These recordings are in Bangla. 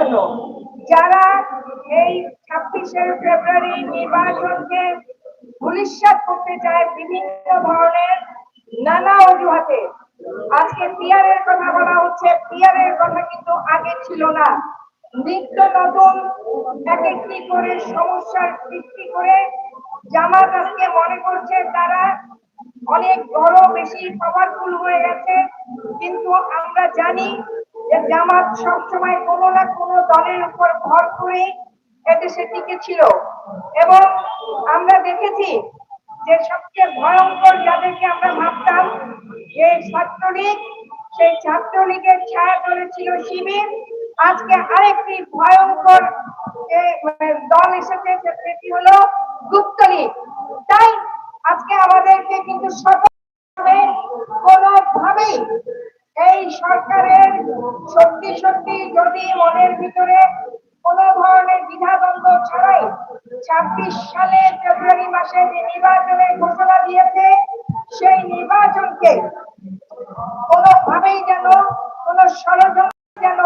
জন্য যারা এই ছাব্বিশে ফেব্রুয়ারি নির্বাচনকে ভবিষ্যৎ করতে চায় বিভিন্ন ধরনের নানা অজুহাতে, আজকে পিয়ারের কথা বলা হচ্ছে। পিয়ারের কথা কিন্তু আগে ছিল না। নিত্য নতুন এক একটি করে সমস্যার সৃষ্টি করে জামাত আজকে মনে করছে তারা অনেক বড়, বেশি পাওয়ারফুল হয়ে গেছে। কিন্তু আমরা জানি জামাত সবসময় কোনো না কোনো দলের উপর ভর করে এদেশে টিকে ছিল এবং আমরা দেখেছি যে সবচেয়ে ভয়ঙ্কর যাদেরকে আমরা ভাবতাম যে ছাত্রলীগ সেই ছাত্রলীগের ছায়া তলে ছিল শিবির। আজকে আরেকটি ভয়ঙ্কর মানে, দল এসেছে সেটি হলো গুপ্তলীগ। তাই আজকে আমাদেরকে কিন্তু সকলে কোনোভাবেই এই সরকারের সত্যি সত্যি যদি মনের ভিতরে কোন ধরনের দ্বিধাদ্বন্দ্ব ছাড়াই ছাব্বিশ সালে ফেব্রুয়ারি মাসে যে নির্বাচনের ঘোষণা দিয়েছে, সেই নির্বাচনকে কোনোভাবেই যেন, কোন ষড়যন্ত্র যেন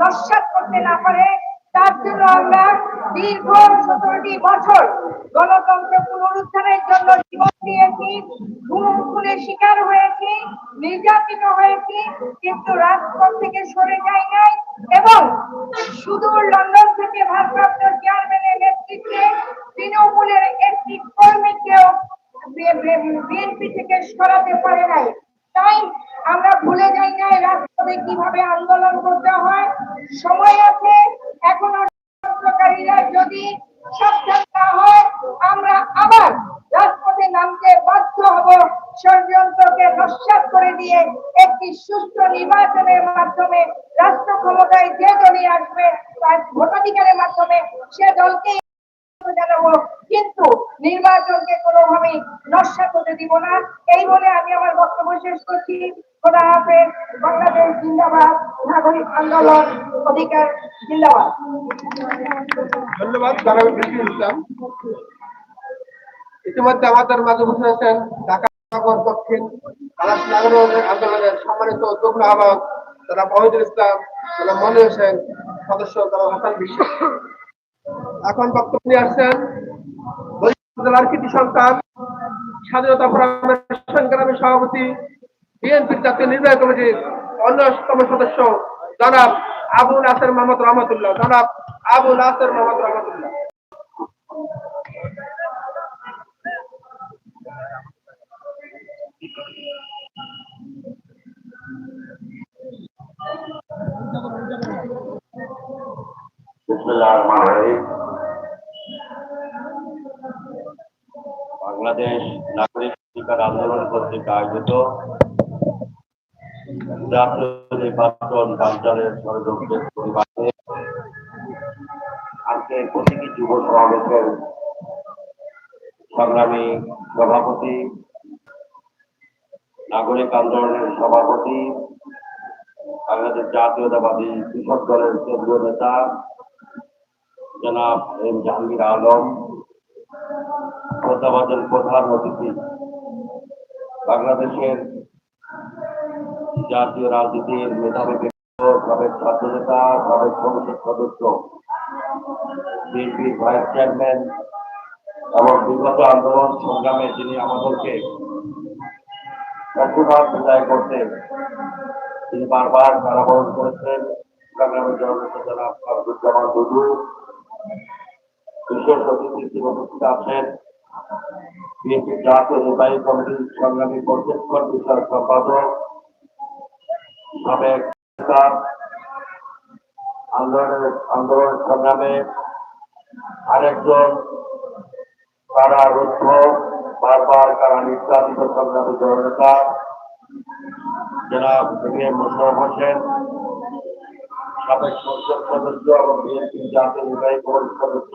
নস্বাত করতে না পারে, তার জন্য আমরা দীর্ঘ সতেরোটি বছর গণতন্ত্র পুনরুদ্ধারের জন্য জীবন দিয়েছি খুনের শিকার হয়েছি, নির্যাতিত হয়েছি, কিন্তু রাজপথ থেকে সরে যাই নাই এবং সুদূর লন্ডন থেকে ভারপ্রাপ্ত চেয়ারম্যানের নেতৃত্বে তৃণমূলের একটি কর্মীকেও বিএনপি থেকে সরাতে পারে নাই। তাই আমরা ভুলে যাই নাই রাজপথে কীভাবে আন্দোলন করতে হয়। সময় আছে, এখনও ষড়যন্ত্রকারীরা যদি সাবধান না হয়, আমরা আবার রাজপথে নামতে বাধ্য হব। ষড়যন্ত্রকে নস্বাত করে দিয়ে একটি সুষ্ঠু নির্বাচনের মাধ্যমে রাষ্ট্র ক্ষমতায় যে দলই আসবে, তার ভোটাধিকারের মাধ্যমে সে দলকেই জানাব। কিন্তু নির্বাচনকে কোনোভাবেই নস্বাত হতে দিব না। এই বলে আমি আমার বক্তব্য শেষ করছি। খোদা হাফেজ, বাংলাদেশ জিন্দাবাদ, নাগরিক আন্দোলন অধিকার জিন্দাবাদ। ধন্যবাদ ইতিমধ্যে আমাদের মাঝে বসে আছেন ঢাকা দক্ষিণ আন্দোলনের সম্মানিত যুগ্ম আহ্বায়ক যারা মহিদুল ইসলাম তারা মনে হোসেন, সদস্য যারা হাসান বিশ্বাস এখন বক্তব্য নিয়ে আসছেন জেলার কৃতি সন্তান, স্বাধীনতা ফোরামের সংগ্রামী সভাপতি, বিএনপির জাতীয় নির্বাহী কমিটির অন্যতম সদস্য জনাব আবু নাসের মোহাম্মদ রহমতুল্লাহ জনাব আবু নাসের মোহাম্মদ রহমতুল্লাহ বিসমিল্লাহির রহমানির রহিম। বাংলাদেশ নাগরিক অধিকার আন্দোলন কর্তৃক আয়োজিত প্রতীকী যুব সংগ্রামী সভাপতি, নাগরিক আন্দোলনের সভাপতি, বাংলাদেশ জাতীয়তাবাদী কৃষক দলের কেন্দ্রীয় নেতা জনাব এম জাহাঙ্গীর আলম শ্রদ্ধাভাজন প্রধান অতিথি বাংলাদেশের জাতীয় রাজনীতির মেধাবী ছাত্র নেতা সংসদ সদস্য, বিএনপির ভাইস চেয়ারম্যান এবং বিগত আন্দোলন সংগ্রামে যিনি আমাদেরকে একবার বিদায় করতে তিনি বারবার কারাবরণ করেছেন। সংগ্রামের জননেতা জনাব আব্দুজ্জামান দুদু, বিশেষ অতিথি উপস্থিত আছেন। বিএনপি জাতীয় নির্বাহী কমিটির সংগ্রামী পর্যবেক্ষণ বিষয়ক সম্পাদক, সাবেক আন্দোলনের আন্দোলন সংগ্রামে আরেকজন কারা রুদ্ধ, বারবার কারা নির্যাতিত সংগ্রামী জননেতা, জনাব এম মোশারফ হোসেন, সাবেক সংসদ সদস্য এবং বিএনপি জাতীয় নির্বাহী কমিটির সদস্য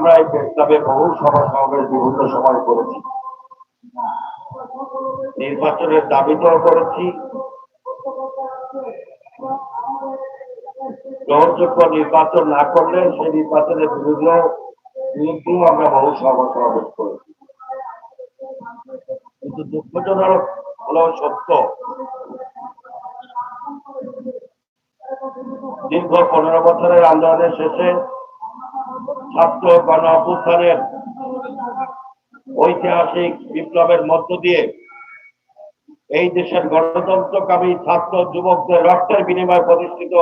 আমরা এই প্রস্তাবে বহু সভা সমাবেশ, বিভিন্ন সময় করেছি। নির্বাচনের দাবিটাও করেছি। গ্রহণযোগ্য নির্বাচন না করলে সেই নির্বাচনের বিরুদ্ধে বিরুদ্ধেও আমরা বহু সভা সমাবেশ করেছি। কিন্তু দুঃখজনক হলো সত্য। দীর্ঘ পনেরো বছরের আন্দোলনের শেষে ছাত্র গণ অভ্যুত্থানের ঐতিহাসিক বিপ্লবের মধ্য দিয়ে এই দেশের গণতন্ত্রকামী ছাত্র যুবকদের রক্তের বিনিময়ে প্রতিষ্ঠিত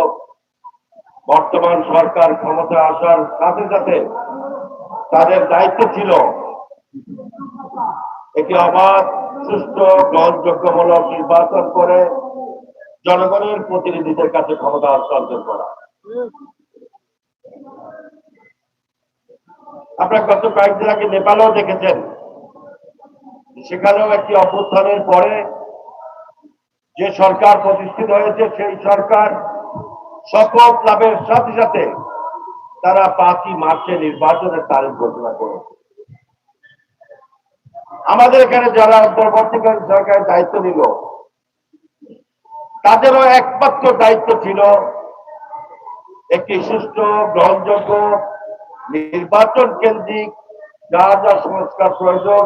বর্তমান সরকার ক্ষমতা আসার সাথে সাথে তাদের দায়িত্ব ছিল একটি অবাধ, সুষ্ঠু, গ্রহণযোগ্যমূলক নির্বাচন করে জনগণের প্রতিনিধিদের কাছে ক্ষমতা হস্তান্তর করা। আপনারা গত কয়েকদিন আগে নেপালেও দেখেছেন। সেখানেও একটি অভ্যুত্থানের পরে যে সরকার প্রতিষ্ঠিত হয়েছে, সেই সরকার শপথ লাভের সাথে সাথে তারা পাঁচই মার্চে নির্বাচনের তারিখ ঘোষণা করেছে। আমাদের এখানে যারা অন্তর্বর্তীকালীন সরকারের দায়িত্ব নিল, তাদেরও একমাত্র দায়িত্ব ছিল একটি সুষ্ঠু, গ্রহণযোগ্য নির্বাচন কেন্দ্রিক যা যা সংস্কার প্রয়োজন,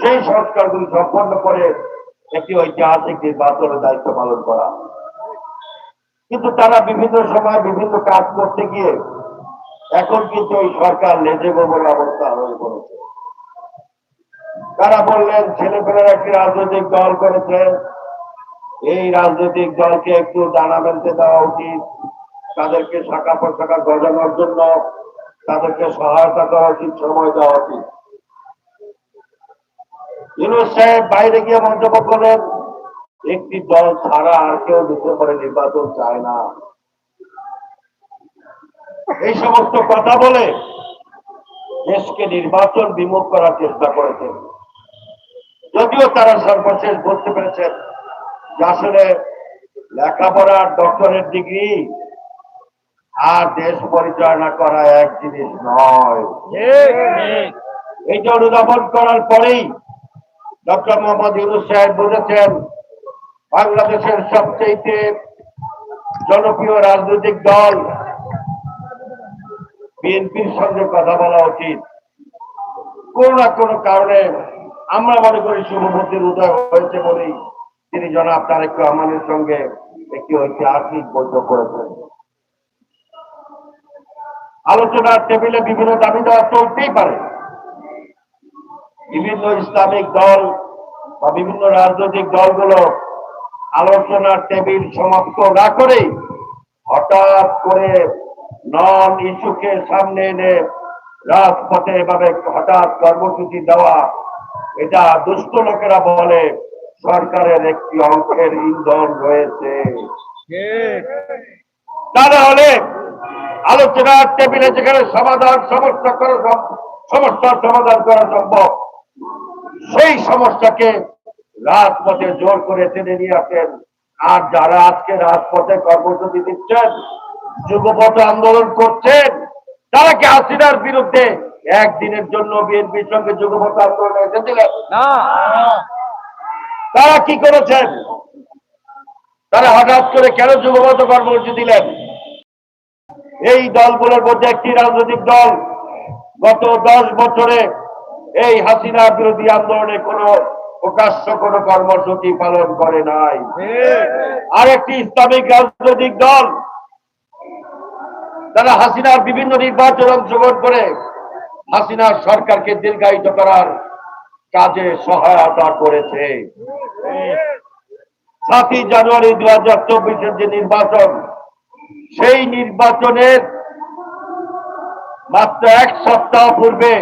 সেই সংস্কারগুলি সম্পন্ন করে একটি ঐতিহাসিক নির্বাচনের দায়িত্ব পালন করা। কিন্তু তারা বিভিন্ন সময় বিভিন্ন কাজ করতে গিয়ে এখন কিন্তু এই সরকার লেজে গোবর অবস্থা হয়ে পড়েছে তারা বললেন, ছেলেপেলেরা একটি রাজনৈতিক দল করেছে। এই রাজনৈতিক দলকে একটু দানা বেঁধে দেওয়া উচিত। তাদেরকে শাখা প্রশাখা গজানোর জন্য তাদেরকে সহায়তা করা উচিত সময় দেওয়া উচিত? ইউনুস সাহেব বাইরে গিয়ে মন্তব্য করেন একটি দল ছাড়া আর কেউ ডিসেম্বরে নির্বাচন চায় না। এই সমস্ত কথা বলে দেশকে নির্বাচন বিমুখ করার চেষ্টা করেছেন। যদিও তারা সর্বশেষ বলতে পেরেছেন যে আসলে লেখাপড়ার ডক্টরেট ডিগ্রি আর দেশ পরিচালনা করা এক জিনিস নয়। এইটা অনুধাবন করার পরেই ডক্টর মোহাম্মদ ইউনুস সাহেব বলেছেন বাংলাদেশের সবচেয়ে জনপ্রিয় রাজনৈতিক দল বিএনপির সঙ্গে কথা বলা উচিত। কোন না কোনো কারণে আমরা মনে করি শুভমতির উদয় হয়েছে বলেই তিনি জনাব তারেক রহমানের সঙ্গে একটি ঐতিহাসিক বৈঠক করেছেন। আলোচনার টেবিলে বিভিন্ন দাবি দেওয়া চলতেই পারে। বিভিন্ন ইসলামিক দল বা বিভিন্ন রাজনৈতিক দলগুলো আলোচনার টেবিল সমাপ্ত না করেই হঠাৎ করে নন ইস্যুকে সামনে এনে রাজপথে এভাবে হঠাৎ কর্মসূচি দেওয়া এটা দুষ্ট লোকেরা বলে সরকারের একটি অংশের ইন্ধন রয়েছে। তা না হলে আলোচনার টেবিলে যেখানে সমাধান সমস্যা করা সমস্যার সমাধান করা সম্ভব সেই সমস্যাকে রাজপথে জোর করে টেনে নিয়ে আসেন। আর যারা আজকে রাজপথে কর্মসূচি দিচ্ছেন যুগপথ আন্দোলন করছেন তারা কি হাসিনার বিরুদ্ধে একদিনের জন্য বিএনপির সঙ্গে যুগপথ আন্দোলনে এসেছিলেন? তারা কি করেছেন? তারা হঠাৎ করে কেন যুগপথ কর্মসূচি দিলেন? এই দলগুলোর মধ্যে একটি রাজনৈতিক দল গত দশ বছরে এই হাসিনা বিরোধী আন্দোলনে কোনো প্রকাশ্য কোনো কর্মসূচি পালন করে নাই। আর একটি ইসলামিক রাজনৈতিক দল, তারা হাসিনার বিভিন্ন নির্বাচন অংশগ্রহণ করে হাসিনার সরকারকে দীর্ঘায়িত করার কাজে সহায়তা করেছে। সাতই জানুয়ারি দু হাজার চব্বিশের যে নির্বাচন সেই নির্বাচনের মাত্র এক সপ্তাহ পূর্বে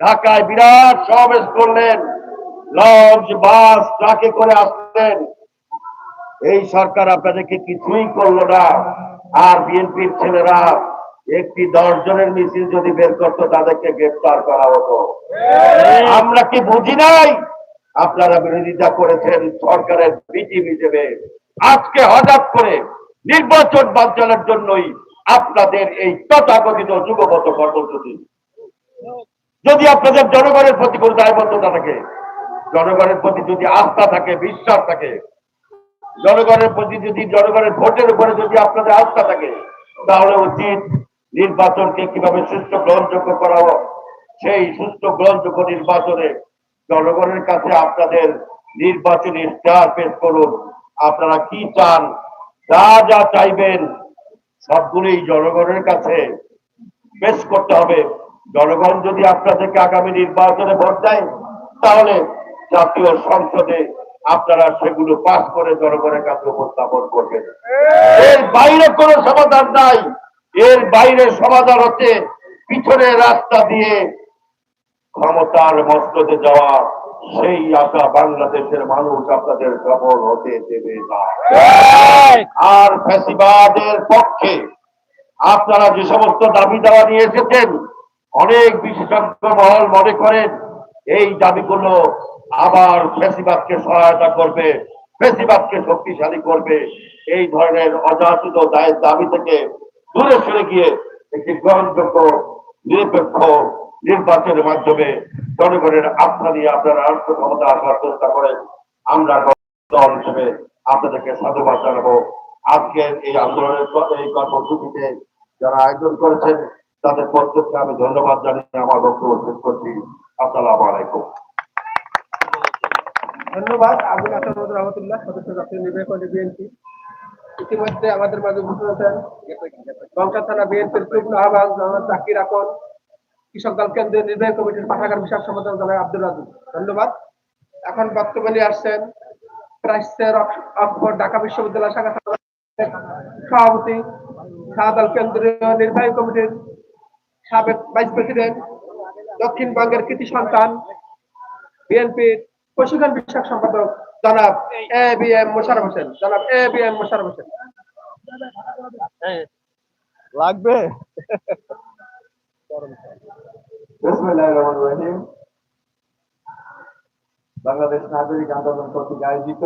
ঢাকায় বিরাট সমাবেশ করলেন, লঞ্চ, বাস, ট্রাকে করে আসলেন। এই সরকার আপনাদেরকে কিছুই করল না। আর বিএনপির ছেলেরা একটি দশ জনের মিছিল যদি বের করতো, তাদেরকে গ্রেফতার করা হতো। আমরা কি বুঝি নাই? আপনারা বিরোধিতা করেছেন সরকারের বিটিম হিসেবে। আজকে হঠাৎ করে নির্বাচন বাঞ্চলের জন্যই আপনাদের এই তথাকথিত যুগপত কর্মসূচি। যদি আপনাদের জনগণের প্রতি কোনো দায়বদ্ধতা থাকে, জনগণের প্রতি যদি আস্থা থাকে, বিশ্বাস থাকে, জনগণের প্রতি যদি জনগণের ভোটের উপরে যদি আপনাদের আস্থা থাকে, তাহলে উচিত নির্বাচনকে কীভাবে সুস্থ গ্রহণযোগ্য করা সেই সুস্থ গ্রহণযোগ্য নির্বাচনে জনগণের কাছে আপনাদের নির্বাচনী স্টার পেশ করুন। আপনারা কি চান যা যা চাইবেন, সবগুলোই জনগণের কাছে পেশ করতে হবে। জনগণ যদি আপনাদেরকে আগামী নির্বাচনে ভোট দেয়, তাহলে জাতীয় সংসদে আপনারা সেগুলো পাস করে জনগণের কাছে উপস্থাপন করবেন। এর বাইরে কোনো সমাধান নাই। এর বাইরে সমাধান হচ্ছে পিছনে রাস্তা দিয়ে ক্ষমতার মস্তদে যাওয়া। সেই আশা বাংলাদেশের মানুষ আপনাদের সফল হতে দেবে না। আর ফ্যাসিবাদের পক্ষে আপনারা যে সমস্ত দাবি দাওয়া নিয়ে এসেছেন অনেক বিশেষজ্ঞ মহল মনে করেন এই দাবিগুলো আবার ফ্যাসিবাদকে সহায়তা করবে ফ্যাসিবাদকে শক্তিশালী করবে। এই ধরনের অযাচিত দায়ের দাবি থেকে দূরে সরে গিয়ে একটি গ্রহণযোগ্য নিরপেক্ষ নির্বাচনের মাধ্যমে জনগণের আস্থা নিয়ে আপনারা রাষ্ট্র ক্ষমতা আসার চেষ্টা করেন। আমরা দল হিসেবে আপনাদেরকে সাধুবাদ জানাব। আজকের এই আন্দোলনের এই কর্মসূচিতে যারা আয়োজন করেছেন, তাদের প্রত্যেককে আমি ধন্যবাদ জানিয়ে আমার বক্তব্য শেষ করছি। আসসালামু আলাইকুম। ধন্যবাদ। আবুল মজুর রহমতুল্লাহ, সদস্য জাতীয় নির্বাহী বিএনপি। ইতিমধ্যে আমাদের মাঝে উপস্থিত আছেন গঙ্কা থানা বিএনপির যুগ্ম মোহাম্মদ জাকির আকন কৃষক দল কেন্দ্রীয় নির্বাহী কমিটির পাঠাগার বিষয়ক সম্পাদক জনাব আব্দুল রাজু। ধন্যবাদ। এখন বক্তব্য আসছেন ক্রাইস্টের অক্সফোর্ড ঢাকা বিশ্ববিদ্যালয় শাখা সভাপতি শাহদাল কেন্দ্রীয় নির্বাহী কমিটির সাবেক ভাইস প্রেসিডেন্ট, দক্ষিণবঙ্গের কৃতি সন্তান, বিএনপির প্রশিক্ষণ বিষয়ক সম্পাদক জনাব A B M Mosharraf Hossain. জনাব A B M Mosharraf Hossain. লাগবে? বিসমিল্লাহির রহমানির বাংলাদেশ নাগরিক আন্দোলন কর্তৃক আয়োজিত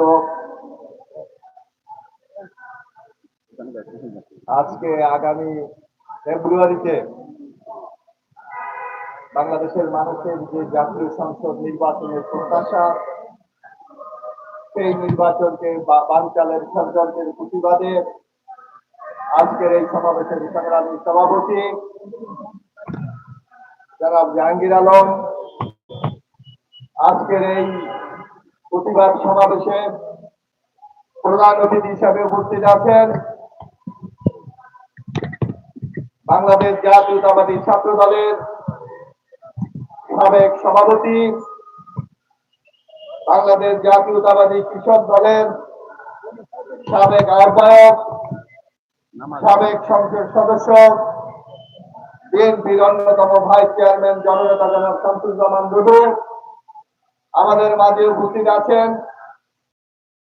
আজকে আগামী ফেব্রুয়ারিতে বাংলাদেশের মানুষের যে জাতীয় সংসদ নির্বাচনের প্রত্যাশা, সেই নির্বাচনকে বানচালের ষড়যন্ত্রের প্রতিবাদে আজকের এই সমাবেশের সংগ্রামী সভাপতি জনাব জাহাঙ্গীর আলম আজকের এই প্রতিবাদ সমাবেশে প্রধান অতিথি হিসাবে উপস্থিত আছেন বাংলাদেশ জাতীয়তাবাদী ছাত্র দলের সাবেক সভাপতি, বাংলাদেশ জাতীয়তাবাদী কৃষক দলের সাবেক আহ্বায়ক, সাবেক সংসদ সদস্য বিএনপির অন্যতম ভাইস চেয়ারম্যান জননেতা জনাব শামসুজ্জামান দুদু। আমাদের মাঝে উপস্থিত আছেন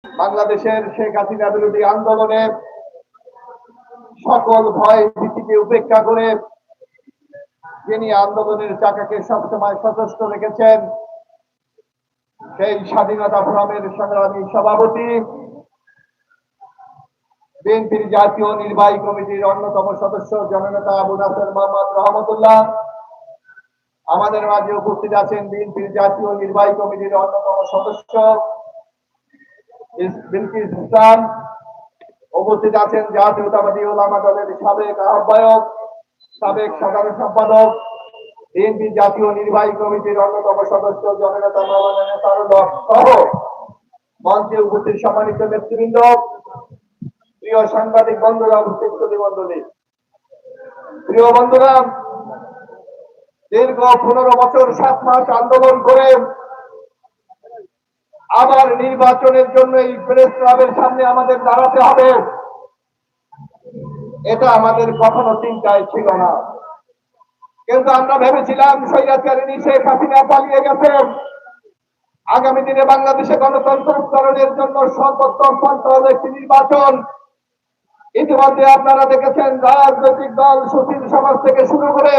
বাংলাদেশের শেখ হাসিনা বিরোধী আন্দোলনে সকল ভয় ভীতিকে উপেক্ষা করে যিনি আন্দোলনের চাকাকে সবসময় সচেষ্ট রেখেছেন, সেই স্বাধীনতা ফোরামের সংগ্রামী সভাপতি বিএনপির জাতীয় নির্বাহী কমিটির অন্যতম সদস্য জননেতা আবু নাসের মোহাম্মদ রহমতুল্লাহ। আমাদের মাঝে উপস্থিত আছেন বিএনপির জাতীয় নির্বাহী কমিটির অন্যতম সদস্য বিলকিস ইসলাম। উপস্থিত আছেন জাতীয়তাবাদী ওলামা দলের সাবেক আহ্বায়ক, সাবেক সাধারণ সম্পাদক বিএনপি জাতীয় নির্বাহী কমিটির অন্যতম সদস্য জননেতা মাওলানা সহ। মঞ্চে উপস্থিত সম্মানিত নেতৃবৃন্দ প্রিয় সাংবাদিক বন্ধুরা উপস্থিত প্রতিবন্ধনী প্রিয় বন্ধুরা দীর্ঘ পনেরো বছর, সাত মাস আন্দোলন করে আবার নির্বাচনের জন্য এই প্রেস ক্লাবের সামনে আমাদের দাঁড়াতে হবে। এটা আমাদের কখনো চিন্তায় ছিল না। কিন্তু আমরা ভেবেছিলাম সৈরাচারিণী শেখ হাসিনা পালিয়ে গেছে। আগামী দিনে বাংলাদেশে গণতন্ত্র উত্তরণের জন্য সর্বোত্তম পন্থা একটি নির্বাচন। ইতিমধ্যে আপনারা দেখেছেন রাজনৈতিক দল সুশীল সমাজ থেকে শুরু করে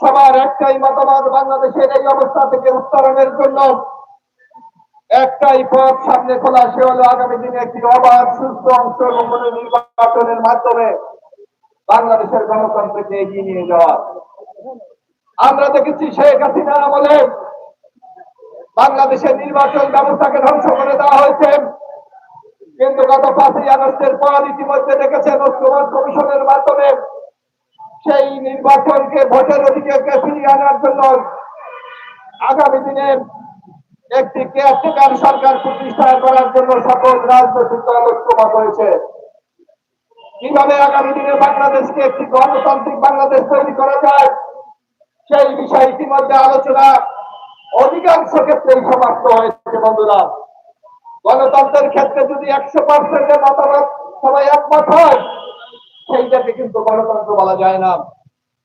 সবার একটাই মতামত, বাংলাদেশের এই অবস্থা থেকে উত্তরণের জন্য একটাই পথ সামনে খোলা, সে হলো আগামী দিনে একটি অবাধ, সুস্থ অংশগ্রহণের নির্বাচনের মাধ্যমে বাংলাদেশের গণতন্ত্রকে এগিয়ে নিয়ে যাওয়া। আমরা দেখেছি শেখ হাসিনা আমলে বাংলাদেশের নির্বাচন ব্যবস্থাকে ধ্বংস করে দেওয়া হয়েছে। কিন্তু গত পাঁচই আগস্টের পর ইতিমধ্যে দেখেছেন ঐক্যমত কমিশনের মাধ্যমে সেই নির্বাচনকে ভোটের অধিকারকে ফিরিয়ে আনার জন্য আগামী দিনে একটি কেয়ারটেকার সরকার প্রতিষ্ঠা করার জন্য সকল রাজনৈতিক দল ঐক্যমত হয়েছে। কীভাবে আগামী দিনে বাংলাদেশকে একটি গণতান্ত্রিক বাংলাদেশ তৈরি করা যায়, সেই বিষয়ে ইতিমধ্যে আলোচনা অধিকাংশ ক্ষেত্রেই সমাপ্ত হয়েছে বন্ধুরা। গণতন্ত্রের ক্ষেত্রে যদি একশো পার্সেন্টের মতামত সবাই একমত হয়, সেইটাকে কিন্তু গণতন্ত্র বলা যায় না।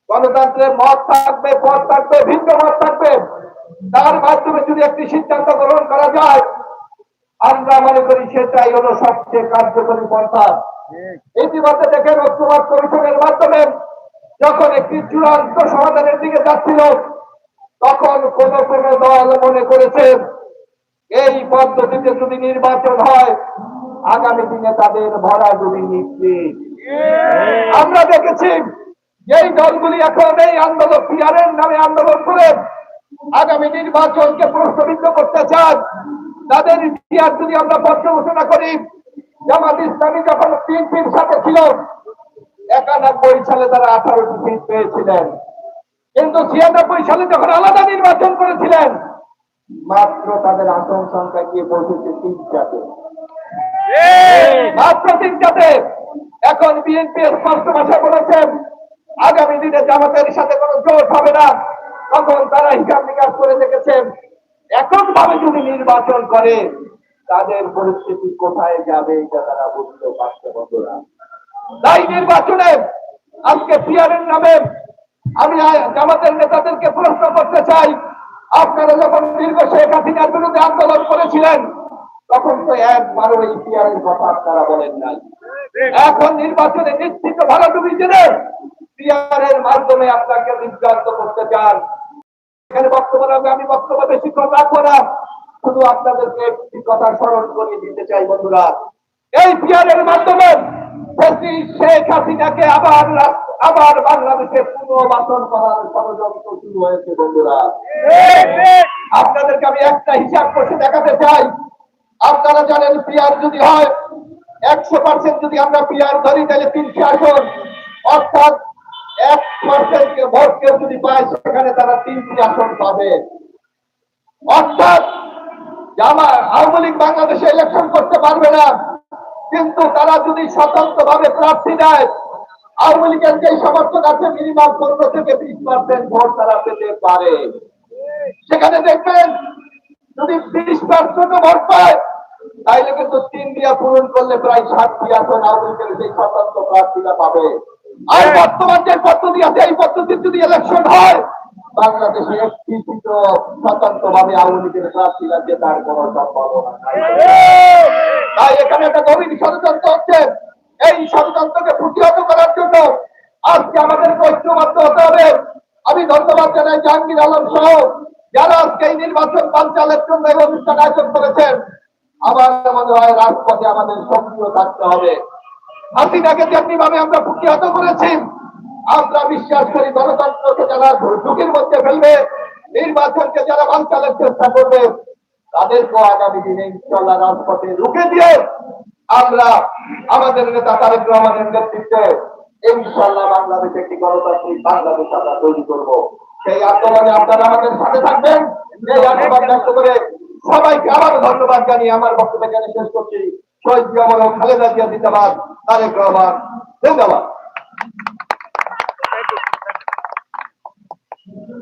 গণতন্ত্রের মত থাকবে পথ থাকবে, ভিন্ন মত থাকবে। তার মাধ্যমে যদি একটি সিদ্ধান্ত গ্রহণ করা যায়, আমরা মনে করি সেটাই হলো সবচেয়ে কার্যকরী পন্থা। ইতিমধ্যে দেখেন ঐক্যমত কমিশনের মাধ্যমে যখন একটি চূড়ান্ত সমাধানের দিকে যাচ্ছিল, তখন কোন কোন দল মনে করেছে এই পদ্ধতিতে যদি নির্বাচন হয় আগামী দিনে তাদের ভরা ডুবি নিশ্চিত। আমরা দেখেছি এই দলগুলি এখন এই আন্দোলন পিয়ারের নামে আন্দোলন করে আগামী নির্বাচনকে প্রশ্নবিদ্ধ করতে চান তাদের ইতিহাস যদি আমরা পর্যালোচনা করি জামাত ইসলামী যখন বিএনপির সাথে ছিল একানব্বই সালে তারা আঠারোটি সিট পেয়েছিলেন। কিন্তু ছিয়ানব্বই সালে যখন আলাদা নির্বাচন করেছিলেন মাত্র তাদের আসন সংখ্যা গিয়ে পৌঁছেছে তিনটাতে। মাত্র তিনটাতে। এখন বিএনপি স্পষ্ট ভাষায় বলেছেন, আগামী দিনে জামাতের সাথে কোনো জোট হবে না। তখন তারা হিসাব নিকাশ করে দেখেছেন এখন ভাবে যদি নির্বাচন করে, তাদের পরিস্থিতি কোথায় যাবে এটা তারা বুঝতে পারছে বন্ধুরা। তাই নির্বাচনে আজকে পিয়ারের নামে আমি জামাতের নেতাদেরকে প্রশ্ন করতে চাই আপনারা যখন দীর্ঘ শেখ হাসিনার বিরুদ্ধে আন্দোলন করেছিলেন, তখন তো একবারও এই পিয়ারের কথা আপনারা বলেন নাই। এখন নির্বাচনে নিশ্চিত ভালো ডুবি জেনে মাধ্যমে আপনাকে বিভ্রান্ত করতে চান। এখানে বক্তব্য রাখবে, আমি বক্তব্য বেশি রাখব না। শুধু আপনাদেরকে একটি কথা স্মরণ করিয়ে দিতে চাই, বন্ধুরা। এই পিয়ারের মাধ্যমে ফ্যাসিস্ট শেখ হাসিনাকে আবার আবার বাংলাদেশে পুনর্বাসন করার ষড়যন্ত্র শুরু হয়েছে, বন্ধুরা। আপনাদেরকে আমি একটা হিসাব করতে দেখাতে চাই। আপনারা জানেন পিয়ার যদি হয়, একশো পার্সেন্ট যদি আমরা পিয়ার ধরি, তাহলে তিনশো আসন। অর্থাৎ এক পার্সেন্ট ভোট কেউ যদি পায়, সেখানে তারা তিনটি আসন পাবে। অর্থাৎ জামা আওয়ামী লীগ বাংলাদেশে ইলেকশন করতে পারবে না। কিন্তু তারা যদি স্বতন্ত্র ভাবে প্রার্থী দেয়, আওয়ামী লীগের যে সমর্থন আছে, মিনিমাম পনেরো থেকে বিশ পার্সেন্ট ভোট তারা পেতে পারে। সেখানে দেখবেন, যদি বিশ পার্সেন্ট ভোট পায়, তাইলে কিন্তু তিন দিয়া পূরণ করলে প্রায় ষাটটি আসন আওয়ামী লীগের সেই স্বতন্ত্র প্রার্থীরা পাবে। আর বর্তমান যে পদ্ধতি আছে, এই পদ্ধতির যদি ইলেকশন হয় বাংলাদেশে একটি সিট স্বতন্ত্র ভাবে আওয়ামী লীগের প্রার্থীরা জেতার কোনো সম্ভাবনা তাই এখানে একটা গভীর ষড়যন্ত্র হচ্ছে। এই ষড়যন্ত্রকে প্রতিহত করার জন্য আজকে আমাদের ঐক্যবদ্ধ হতে হবে। আমি ধন্যবাদ জানাই জাহাঙ্গীর আলম সহ যারা আজকে এই নির্বাচন বানচালের জন্য এই অনুষ্ঠান আয়োজন করেছেন। আমার মনে হয় রাজপথে আমাদের সক্রিয় থাকতে হবে। হাসিনাকে যেমনি ভাবে আমরা প্রতিহত করেছি আমরা বিশ্বাস করি গণতন্ত্রকে যারা ঝুঁকির মধ্যে ফেলবে, নির্বাচনকে যারা বানচালের চেষ্টা করবে, তাদেরকেও আগামী দিনে ইনশাল্লাহ রাজপথে রুখে দিয়ে আমরা আমাদের নেতা তারেক রহমানের নেতৃত্বে ইনশাল্লাহ বাংলাদেশে একটি গণতান্ত্রিক বাংলাদেশ আমরা তৈরি করব। সেই আন্দোলনে আপনারা আমাদের সাথে থাকবেন। এই আশীর্বাদ ব্যক্ত করে সবাইকে আবার ধন্যবাদ জানিয়ে আমার বক্তব্য এখানে শেষ করছি। শহীদ জিয়া বলো খালেদা জিয়া জিন্দাবাদ। তারেক রহমান জিন্দাবাদ ধন্যবাদ জনাব এম মোশাররফ হোসেন, জাতীয় নির্বাহী কমিটির প্রেসিডেন্ট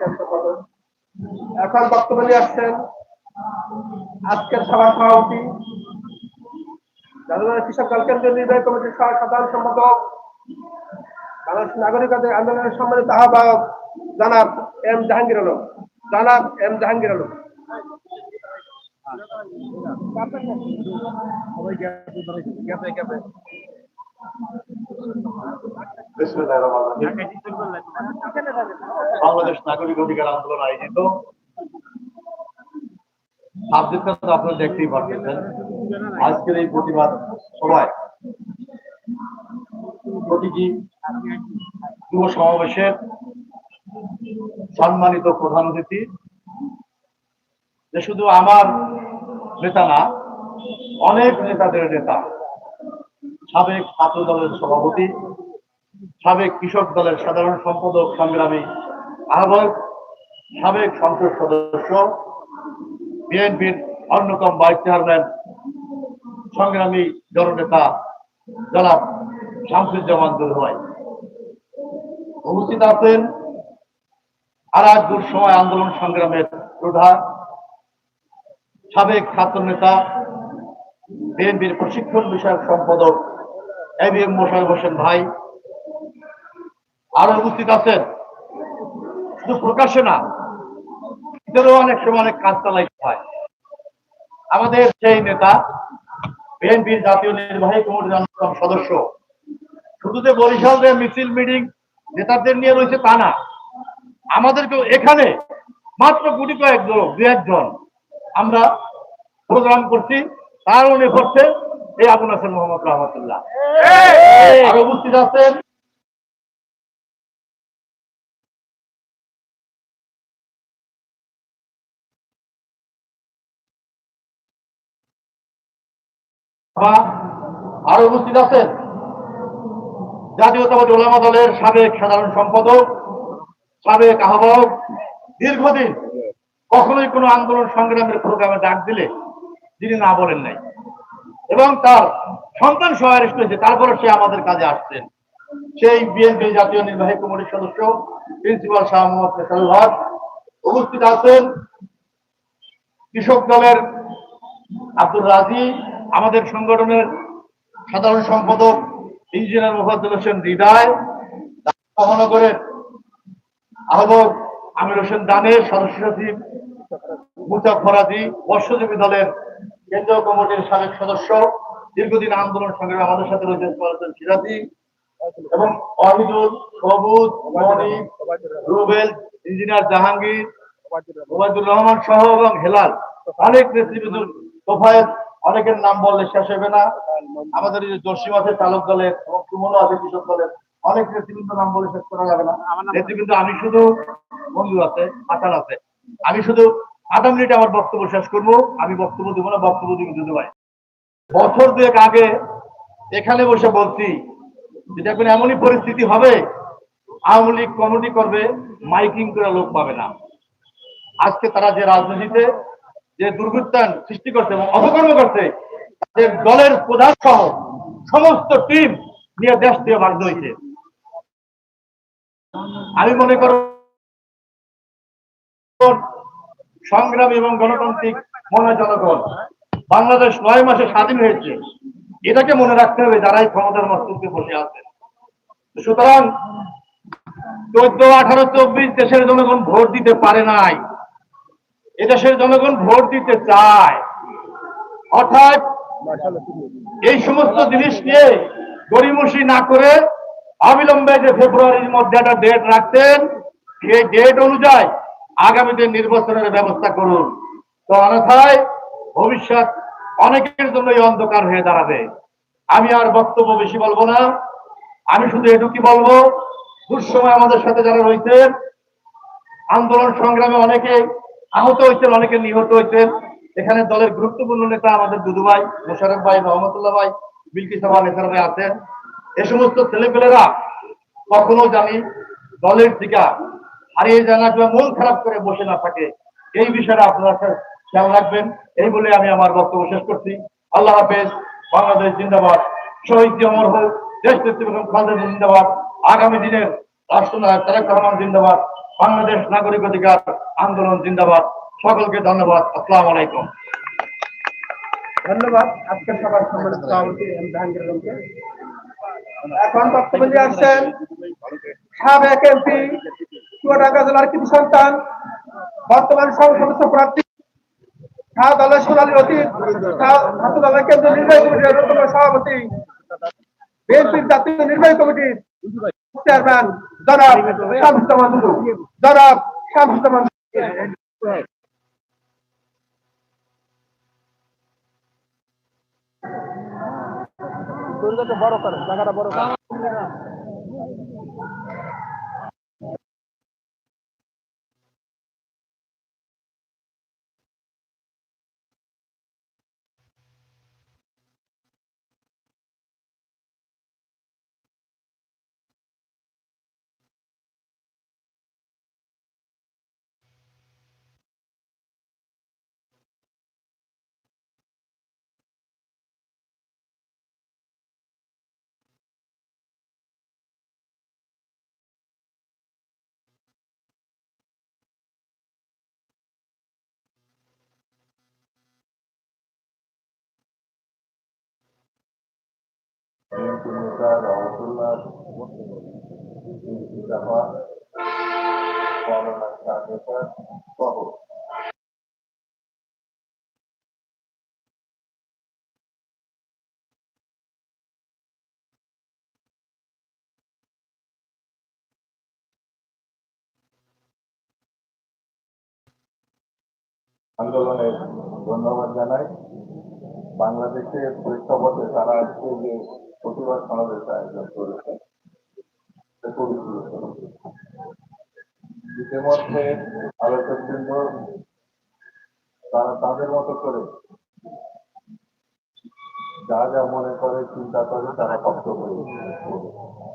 সম্পাদক। এখন বক্তব্য নিয়ে আসছেন আজকের সভার সভাপতি জাতীয় কৃষক দল কেন্দ্রীয় নির্বাহী কমিটির সাধারণ সম্পাদক, বাংলাদেশ নাগরিকদের আন্দোলনের সম্মানিত আহ্বায়ক জনাব এম জাহাঙ্গীর আলম। জনাব এম জাহাঙ্গীর আলম। বাংলাদেশ নাগরিক অধিকার আন্দোলন আয়োজিত। সাবজেক্টটা তো আপনারা দেখতেই পারতেছেন। আজকের এই প্রতিবাদ সবাই প্রতিটি যুব সমাবেশের সম্মানিত প্রধান অতিথি, যে শুধু আমার নেতা না, অনেক নেতাদের নেতা সাবেক ছাত্র দলের সভাপতি, সাবেক কৃষক দলের সাধারণ সম্পাদক সংগ্রামী আহ্বায়ক, সাবেক সংসদ সদস্য, বিএনপির অন্যতম ভাইস চেয়ারম্যান, সংগ্রামী জননেতা জনাব শামসুজ্জামান দুর্ভাই উপস্থিত আছেন আর এক সময় আন্দোলন সংগ্রামের প্রধান, সাবেক ছাত্র নেতা, বিএনপির প্রশিক্ষণ বিষয়ক সম্পাদক এম হোসেন ভাই আরও উপস্থিত আছেন? শুধু না, ভিতরেও অনেক সময় অনেক কাজ চালাইতে হয়। আমাদের সেই নেতা, বিএনপির জাতীয় নির্বাহী কমিটির সদস্য, শুধু যে বরিশাল যে মিছিল মিটিং নেতাদের নিয়ে রয়েছে তা না। আমাদেরকে এখানে মাত্র গুটি কয়েক দু একজন আমরা প্রোগ্রাম করছি, তার উনি করছে এই আবুল হাসান মোহাম্মদ রহমতুল্লাহ। আর উপস্থিত আছেন? আরও উপস্থিত আছেন? জাতীয়তাবাদী ওলামা দলের সাবেক সাধারণ সম্পাদক সাবেক আহ্বায়ক দীর্ঘদিন কখনোই কোনো আন্দোলন সংগ্রামের প্রোগ্রামে ডাক দিলে যিনি না বলেন নাই। এবং তার সন্তান সহায়ষ্ট হয়েছে তারপরে সে আমাদের কাজে আসছেন সেই বিএনপি জাতীয় নির্বাহী কমিটির সদস্য, প্রিন্সিপাল শাহ মোহাম্মদ ফেসাল হক উপস্থিত আছেন। কৃষক দলের আব্দুল রাজি, আমাদের সংগঠনের সাধারণ সম্পাদক, ইঞ্জিনিয়ার মোফাজ্জল হোসেন হৃদয়, মহানগরের আহ্বায়ক আমির হোসেন দানের সদস্য সচিব মুতাব ফরাজি বর্ষজীবী দলের কেন্দ্রীয় কমিটির সাবেক সদস্য দীর্ঘদিন আন্দোলন সংগ্রামে আমাদের সাথে রয়েছেন ফরাজ সিরাজি এবং অহিদুল সবুজ মনি রুবেল ইঞ্জিনিয়ার জাহাঙ্গীর ওবায়দুর রহমান সহ এবং হেলাল। অনেক নেতৃবৃন্দ তোফায়েত অনেকের নাম বললে শেষ হবে না। আমাদের এই যে জসিম আছে চালক দলের এবং সুমনও আছে কৃষক দলের অনেক নেতৃবৃন্দ নাম বলে শেষ করা যাবে না। নেতৃবৃন্দ আমি শুধু বন্ধু আছে আচার আছে। আমি শুধু আধা মিনিটে আমার বক্তব্য শেষ করব। আমি বক্তব্য দেবো না, বক্তব্য দিবি দুদু ভাই বছর দুয়েক আগে এখানে বসে বলছি যে দেখবেন এমনই পরিস্থিতি হবে, আওয়ামী লীগ কমিটি করবে, মাইকিং করে লোক পাবে না। আজকে তারা যে রাজনীতিতে যে দুর্বৃত্তায়ন সৃষ্টি করছে এবং অপকর্ম করছে, তাদের দলের প্রধান সহ সমস্ত টিম নিয়ে দেশ দিয়ে বাধ্য হয়েছে। আমি মনে করব সংগ্রামী এবং গণতান্ত্রিক মনে জনগণ। বাংলাদেশ নয় মাসে স্বাধীন হয়েছে। এটাকে মনে রাখতে হবে যারাই ক্ষমতার মস্তকে বসে আছেন সুতরাং চোদ্দ, আঠারো, চব্বিশ দেশের জনগণ ভোট দিতে পারে নাই। এদেশের জনগণ ভোট দিতে চায়। অর্থাৎ এই সমস্ত জিনিস নিয়ে গড়িমসি না করে অবিলম্বে যে ফেব্রুয়ারির মধ্যে একটা ডেট রাখতেন, সেই ডেট অনুযায়ী আগামীতে নির্বাচনের ব্যবস্থা করুন। তো অন্যথায় ভবিষ্যৎ অনেকের জন্য এই অন্ধকার হয়ে দাঁড়াবে। আমি আর বক্তব্য বেশি বলব না। আমি শুধু এটুকুই বলব, দুঃসময় আমাদের সাথে যারা রয়েছেন, আন্দোলন সংগ্রামে অনেকে আহত হয়েছেন, অনেকে নিহত হয়েছেন। এখানে দলের গুরুত্বপূর্ণ নেতা আমাদের দুদু ভাই মোশারফ ভাই, রহমতুল্লাহ ভাই, বিলকি ভাই নেতার ভাই আছেন। এ সমস্ত ছেলেপেলেরা কখনো জানি দলের দিকা হারিয়ে যায় না কিংবা মন খারাপ করে বসে না থাকে। এই বিষয়টা আপনারা খেয়াল রাখবেন। এই বলে আমি আমার বক্তব্য শেষ করছি। আল্লাহ হাফেজ, বাংলাদেশ জিন্দাবাদ। শহীদ অমর হোক, দেশ খালেদা জিন্দাবাদ। আগামী দিনের রাষ্ট্রনায়ক তারেক রহমান জিন্দাবাদ। বাংলাদেশ নাগরিক অধিকার আন্দোলন জিন্দাবাদ। সকলকে ধন্যবাদ। আসসালাম আলাইকুম। ধন্যবাদ। আজকের সবার সম্মানিত সভাপতি এম জাহাঙ্গীর এখন বক্তব্য নিয়ে আসছেন সাবেক এমপি চুয়াডাঙ্গা জেলার কৃতি সন্তান, বর্তমান সংসদ সদস্য প্রার্থী শাহ দলের সোনালী অতীত দলের কেন্দ্রীয় নির্বাহী কমিটির অন্যতম সভাপতি, বিএনপির জাতীয় নির্বাহী কমিটির চেয়ারম্যান জনাব জনাব বড় জায়গাটা বড় করেন বিএনপি নেতা রহমতুল্লাহ বিএনপি জামা মৌলানা শাহ নেতা সহ আন্দোলনের ধন্যবাদ জানাই। বাংলাদেশের প্রেক্ষাপটে তারা আজকে যে প্রতিবাদ সমাবেশ আয়োজন করেছে খুবই গুরুত্বপূর্ণ ইতিমধ্যে আলোচক বৃন্দ তারা তাদের মতো করে যা যা মনে করে, চিন্তা করে, তারা বক্তব্য রেখেছে।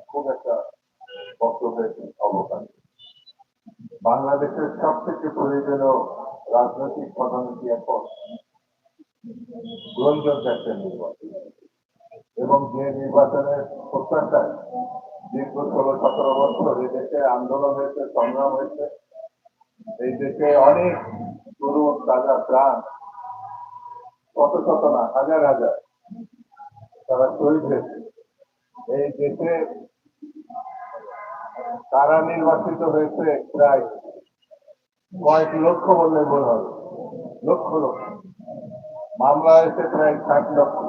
খুব একটা বক্তব্যের অবকাশ। বাংলাদেশের সবথেকে প্রয়োজনীয় রাজনৈতিক পদ্ধতি এখন গ্রহণযোগ্য একটা নির্বাচন। এবং যে নির্বাচনের প্রত্যাশায় দীর্ঘ ষোলো সতেরো বছর এই দেশে আন্দোলন হয়েছে, সংগ্রাম হয়েছে, এই দেশে অনেক তরুণ তাজা প্রাণ শত শত না, হাজার হাজার তারা শহীদ হয়েছে। এই দেশে তারা নির্বাচিত হয়েছে প্রায় কয়েক লক্ষ বললে ভুল হবে, লক্ষ লক্ষ। মামলা হয়েছে প্রায় ষাট লক্ষ।